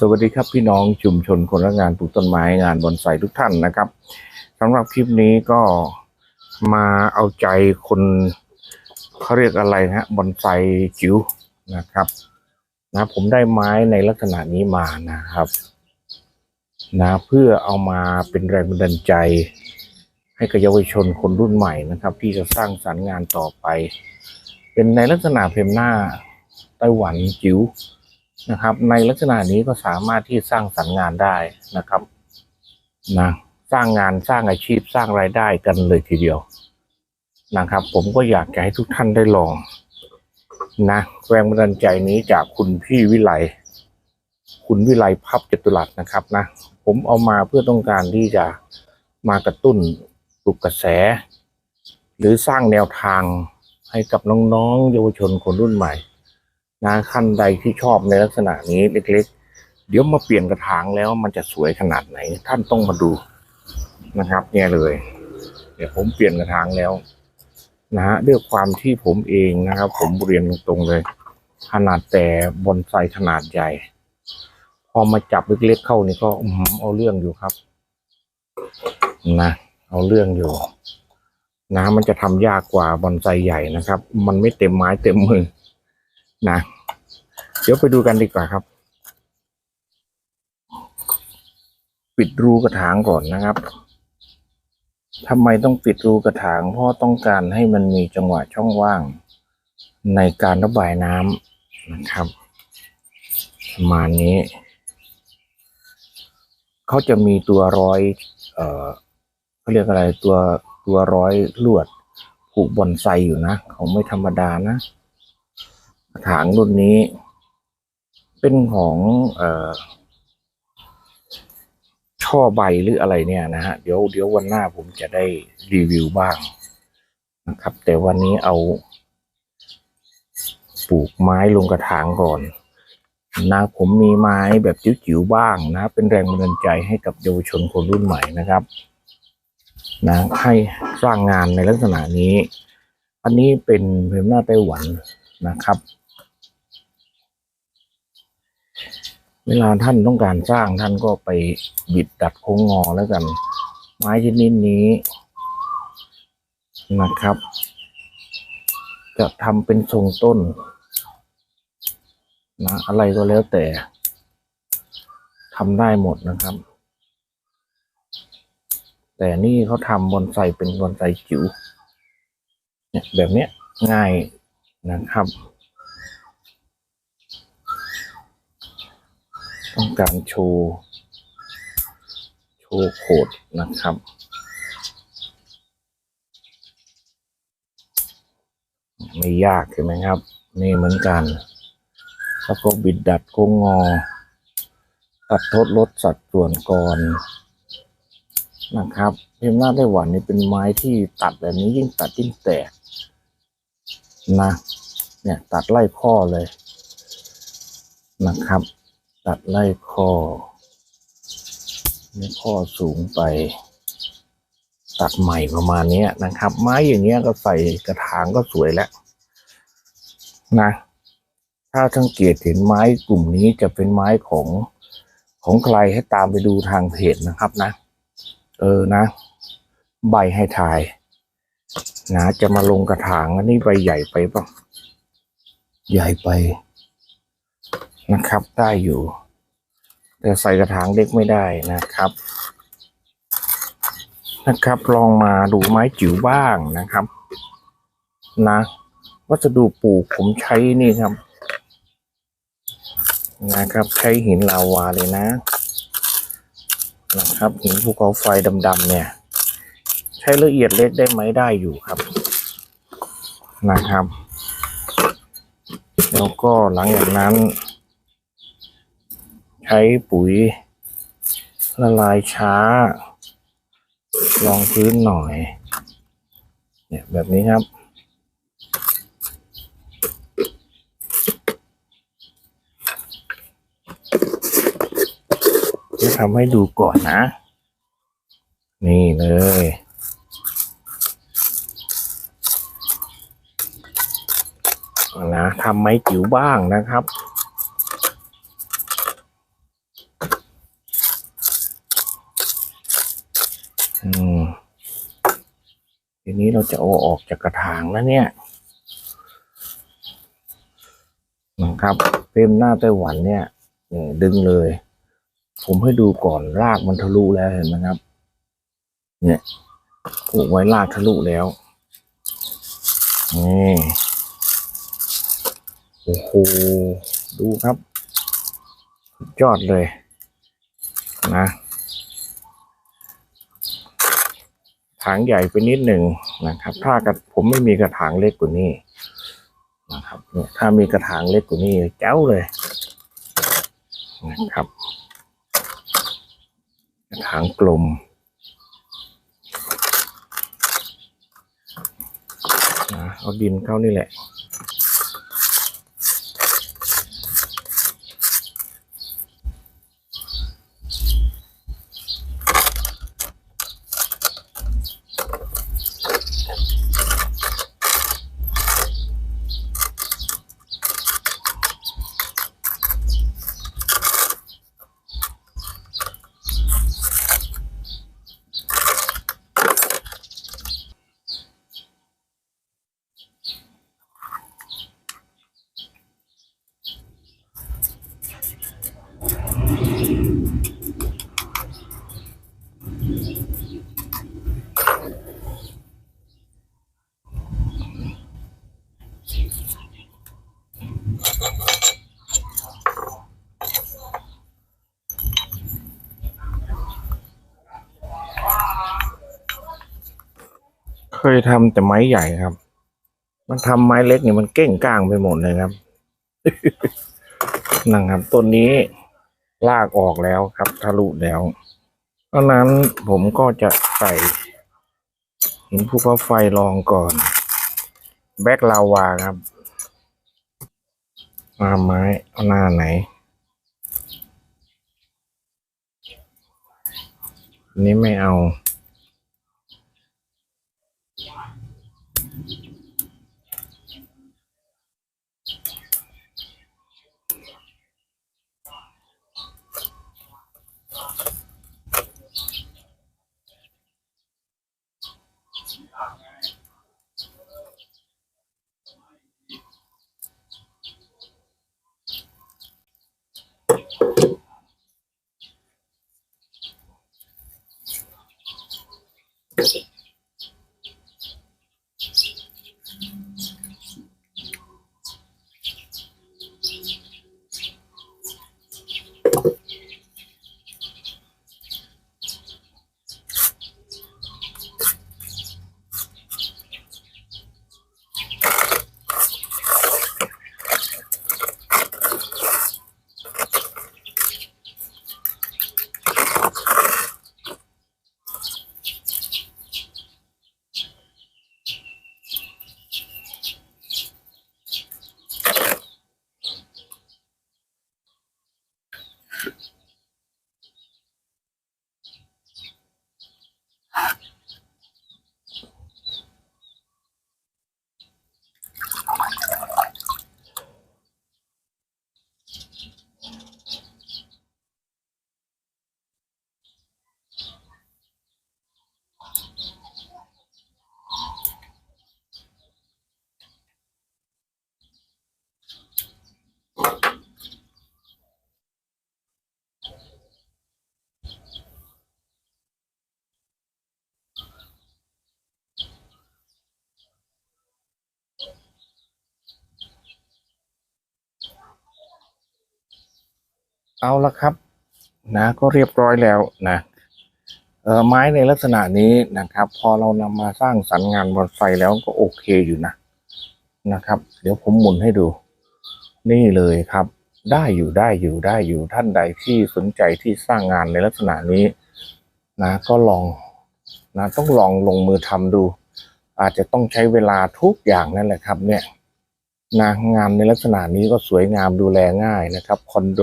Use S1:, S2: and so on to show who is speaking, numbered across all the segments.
S1: สวัสดีครับพี่น้องชุมชนคนรักงานปลูกต้นไม้งานบอนไซทุกท่านนะครับสำหรับคลิปนี้ก็มาเอาใจคนเขาเรียกอะไรนะฮะบอนไซจิ๋วนะครับนะผมได้ไม้ในลักษณะนี้มานะครับนะเพื่อเอามาเป็นแรงบันดาลใจ ให้กับเยาวชนคนรุ่นใหม่นะครับ ที่จะสร้างสรรค์งานต่อไป เป็นในลักษณะเพมหน้าไต้หวันจิ๋ว นะครับ ในลักษณะนี้ก็สามารถที่สร้างสรรค์งานได้นะครับนะสร้างงานสร้างอาชีพสร้างรายได้กันเลยทีเดียวนะครับ ผมก็อยากจะให้ทุกท่านได้ลองนะแรงบันดาลใจนี้จากคุณพี่วิไลคุณวิไลพับจตุรัสนะครับนะผมเอามาเพื่อต้องการที่จะมากระตุ้นปลุกกระแส หรือสร้างแนวทางให้กับน้องๆ เยาวชนคนรุ่นใหม่ นะขั้นใดที่ชอบในลักษณะนี้เล็กๆ เดี๋ยวมาเปลี่ยนกระถางแล้วมันจะสวยขนาดไหน ท่านต้องมาดูนะครับ เนี่ยเลย เดี๋ยวผมเปลี่ยนกระถางแล้วนะฮะด้วยความที่ผมเองนะครับ ผมเรียนตรงๆเลย ขนาดแต่บอนไซขนาดใหญ่ พอมาจับเล็กๆเข้านี่ก็เอาเรื่องอยู่ครับ นะเอาเรื่องอยู่นะมันจะทำยากกว่าบอนไซใหญ่นะครับ มันไม่เต็มไม้เต็มมือ นะ ดี๋ยวไปดูกันดีกว่าครับ ปิดรูกระถางก่อนนะครับทำไมต้องปิดรูกระถาง เพราะต้องการให้มันมีจังหวะช่องว่าง ในการระบายน้ำนะครับประมาณนี้ เขาจะมีตัวร้อย เอ่อเขาเรียกอะไรตัวตัวร้อยลวดผูกบอนไซอยู่นะ เขาไม่ธรรมดานะกระถางรุ่นนี้ เป็นของเอ่อช่อใบหรืออะไรเนี่ยนะฮะ เดี๋ยวเดี๋ยววันหน้าผมจะได้รีวิวบ้างนะครับ แต่วันนี้เอา ปลูกไม้ลงกระถางก่อนนะผมมีไม้แบบจิ๋วๆบ้างนะ เป็นแรงบันดาลใจให้กับเยาวชนคนรุ่นใหม่นะครับ นะให้สร้างงานในลักษณะนี้ อันนี้เป็นเพมหน้าไต้หวันนะครับ เวลาท่านต้องการสร้างท่านก็ไปบิดดัดโค้งงอแล้วกัน ไม้ชนิดนี้นะครับ จะทำเป็นทรงต้นนะอะไรก็แล้วแต่ทำได้หมดนะครับ แต่นี่เขาทำบอนไซเป็นบอนไซจิ๋วเนี่ยแบบเนี้ยง่ายนะครับ ต้องการโชว์ โชว์โขดนะครับ ไม่ยากใช่ไหมครับ นี่เหมือนกัน แล้วก็บิดดัดโค้งงอ ตัดทดลดสัดส่วนก่อนนะครับเพมหน้าไต้หวันนี่เป็นไม้ที่ตัดแบบนี้ยิ่งตัดยิ่งแตกนะ เนี่ยตัดไล่ข้อเลยนะครับ ตัดไล่ข้อนี่ข้อสูงไป ตัดใหม่ประมาณนี้นะครับ ไม้อย่างเงี้ยก็ใส่กระถางก็สวยแล้วนะ ถ้าสังเกตเห็นไม้กลุ่มนี้จะเป็นไม้ของของใครให้ตามไปดูทางเพจนะครับนะ เออนะ ใบให้ทายนะจะมาลงกระถางอันนี้ใบใหญ่ไปปะใหญ่ไป นะครับ ได้อยู่ แต่ใส่กระถางเล็กไม่ได้นะครับ นะครับ ลองมาดูไม้จิ๋วบ้างนะครับ นะ วัสดุปลูกผมใช้นี่ครับ นะครับ ใช้หินลาวาเลยนะ นะครับ หินภูเขาไฟดำๆเนี่ย ใช้ละเอียดเล็กได้ไหมได้อยู่ครับ นะครับแล้วก็หลังจากนั้น ใช้ปุ๋ย ละลายช้าลองพื้นหน่อย เนี่ยแบบนี้ครับ จะทำให้ดูก่อนนะ นี่เลยนะทำไม้จิ๋วบ้างนะครับ ทีนี้เราจะเอาออกจากกระถางแล้วเนี่ยนะครับเป็นหน้าไต้หวันเนี่ยดึงเลย ผมให้ดูก่อนรากมันทะลุแล้วเห็นไหมครับ เนี่ยปลูกไว้รากทะลุแล้วนี่โอ้โหดูครับ ยอดเลยนะ ถางใหญ่ไปนิดหนึ่งนะครับ ถ้ากระผมไม่มีกระถางเล็กกว่านี้นะครับเนี่ยถ้ามีกระถางเล็กกว่านี้เจ้าเลยนะครับ กระถางกลมนะเอาดินเข้านี่แหละ คยทำแต่ไม้ใหญ่ครับ มันทำไม้เล็กเนี่ยมันเก้งก้างไปหมดเลยครับนะครับต้นนี้ลากออกแล้วครับทะลุแล้วเพราะนั้นผมก็จะใส่หินภูเขาไฟรองก่อน แบกลาวาครับ มาไม้เอาหน้าไหนนนี้ไม่เอา เอาละครับนะก็เรียบร้อยแล้วนะเออไม้ในลักษณะนี้นะครับ พอเรานำมาสร้างสรรค์งานบอนไซแล้วก็โอเคอยู่นะนะครับ เดี๋ยวผมหมุนให้ดู นี่เลยครับ ได้อยู่ได้อยู่ได้อยู่ท่านใดที่สนใจที่สร้างงานในลักษณะนี้ นะก็ลองนะต้องลองลงมือทำดู อาจจะต้องใช้เวลาทุกอย่างนั่นแหละครับ เนี่ยนะงานในลักษณะนี้ก็สวยงามดูแลง่ายนะครับคอนโด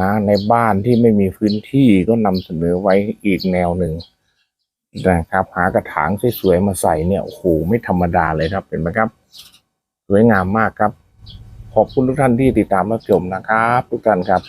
S1: นะในบ้านที่ไม่มีพื้นที่ก็นำเสนอไว้อีกแนวหนึ่งนะครับหากระถางสวยๆมาใส่เนี่ยโอ้โหไม่ธรรมดาเลยครับเห็นไหมครับ สวยงามมากครับ ขอบคุณทุกท่านที่ติดตามรับชมนะครับ ทุกท่านครับ